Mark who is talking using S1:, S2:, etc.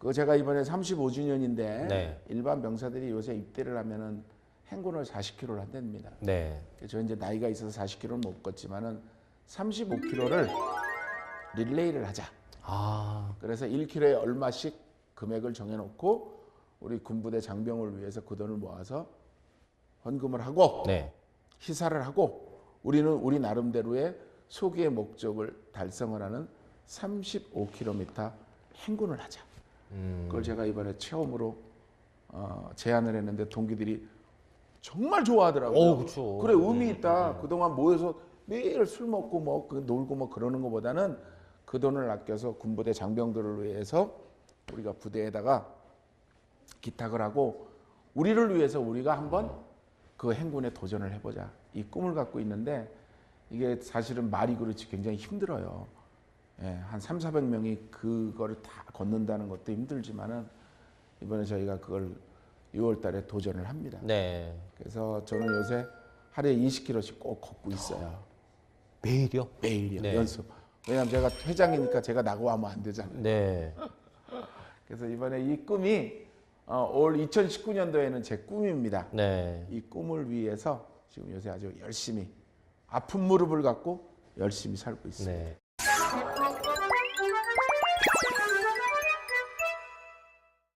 S1: 그 제가 이번에 35주년인데
S2: 네.
S1: 일반 병사들이 요새 입대를 하면은 행군을 40km를 한답니다.
S2: 네.
S1: 저 이제 나이가 있어서 40km는 못 걷지만은 35km를 릴레이를 하자.
S2: 아,
S1: 그래서 1km에 얼마씩 금액을 정해놓고 우리 군부대 장병을 위해서 그 돈을 모아서 헌금을 하고
S2: 네.
S1: 희사를 하고 우리는 우리 나름대로의 소기의 목적을 달성을 하는 35km 행군을 하자.
S2: 음,
S1: 그걸 제가 이번에 처음으로 어, 제안을 했는데 동기들이 정말 좋아하더라고요.
S2: 오, 그쵸.
S1: 그래 의미 있다. 그동안 모여서 매일 술 먹고 뭐그 놀고 뭐 그러는 것보다는 그 돈을 아껴서 군부대 장병들을 위해서 우리가 부대에다가 기탁을 하고 우리를 위해서 우리가 한번 그 행군에 도전을 해보자. 이 꿈을 갖고 있는데 이게 사실은 말이 그렇지 굉장히 힘들어요. 예, 한 3, 400명이 그거를 다 걷는다는 것도 힘들지만은 이번에 저희가 그걸 6월 달에 도전을 합니다.
S2: 네.
S1: 그래서 저는 요새 하루에 20km씩 꼭 걷고 있어요.
S2: 매일이요?
S1: 매일이요.
S2: 네.
S1: 연습. 왜냐하면 제가 회장이니까 제가 나고 하면 안 되잖아요.
S2: 네.
S1: 그래서 이번에 이 꿈이 어, 올 2019년도에는 제 꿈입니다.
S2: 네.
S1: 이 꿈을 위해서 지금 요새 아주 열심히 아픈 무릎을 갖고 열심히 살고 있습니다.
S2: 네.